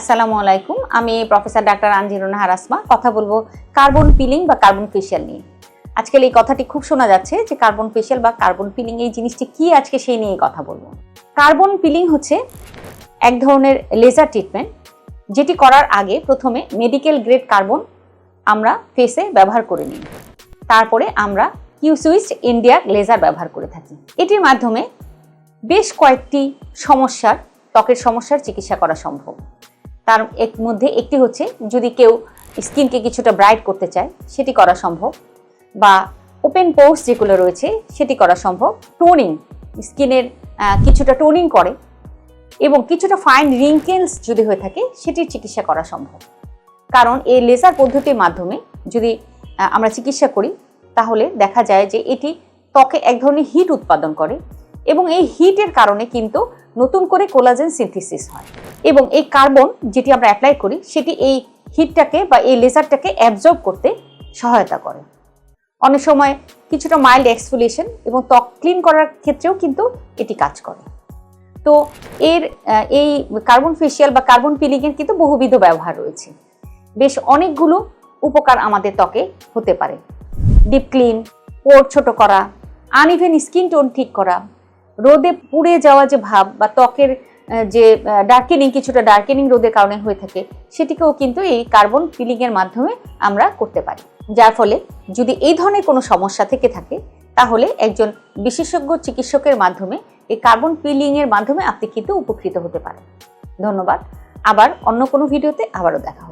আসসালামু আলাইকুম। আমি প্রফেসর ডাক্তার আনজিরুন হারাসমা কথা বলব কার্বন পিলিং বা কার্বন ফেশিয়াল নিয়ে। আজকাল এই কথাটি খুব শোনা যাচ্ছে যে কার্বন ফেশিয়াল বা কার্বন পিলিং এই জিনিসটি কি আজকে সেই নিয়ে কথা বলব। কার্বন পিলিং হচ্ছে এক ধরনের লেজার ট্রিটমেন্ট যেটি করার আগে প্রথমে মেডিকেল গ্রেড কার্বন আমরা ফেসে ব্যবহার করে নিই। তারপরে আমরা কিউ সুইচ ইন্ডিয়ার লেজার ব্যবহার করে থাকি। এটির মাধ্যমে বেশ কয়েকটি সমস্যার ত্বকের সমস্যার চিকিৎসা করা সম্ভব। তার এক মধ্যে একটি হচ্ছে, যদি কেউ স্কিনকে কিছুটা ব্রাইট করতে চায়, সেটি করা সম্ভব। বা ওপেন পোর্স যেগুলো রয়েছে, সেটি করা সম্ভব। টোনিং, স্কিনের কিছুটা টোনিং করে এবং কিছুটা ফাইন রিঙ্কেলস যদি হয়ে থাকে, সেটির চিকিৎসা করা সম্ভব। কারণ এই লেজার পদ্ধতির মাধ্যমে যদি আমরা চিকিৎসা করি, তাহলে দেখা যায় যে এটি ত্বকে এক ধরনের হিট উৎপাদন করে এবং এই হিটের কারণে কিন্তু নতুন করে কোলাজেন সিনথেসিস হয়। এবং এই কার্বন যেটি আমরা অ্যাপ্লাই করি, সেটি এই হিটটাকে বা এই লেজারটাকে অ্যাবজর্ব করতে সহায়তা করে। অনেক সময় কিছুটা মাইল্ড এক্সফোলিয়েশন এবং ত্বক ক্লিন করার ক্ষেত্রেও কিন্তু এটি কাজ করে। তো এর এই কার্বন ফেশিয়াল বা কার্বন পিলিংয়ের কিন্তু বহুবিধ ব্যবহার রয়েছে। বেশ অনেকগুলো উপকার আমাদের ত্বকে হতে পারে। ডিপ ক্লিন পোর ছোট করা আনইভেন স্কিন টোন ঠিক করা রোদে পুড়ে যাওয়া যে ভাব বা ত্বকের যে ডার্কেনিং কিছুটা ডার্কেনিং রোদের কারণে হয়ে থাকে, সেটিকেও কিন্তু এই কার্বন পিলিংয়ের মাধ্যমে আমরা করতে পারি। যার ফলে যদি এই ধরনের কোনো সমস্যা থেকে থাকে, তাহলে একজন বিশেষজ্ঞ চিকিৎসকের মাধ্যমে এই কার্বন পিলিংয়ের মাধ্যমে আপনি কিন্তু উপকৃত হতে পারেন। ধন্যবাদ। আবার অন্য কোনো ভিডিওতে আবারও দেখা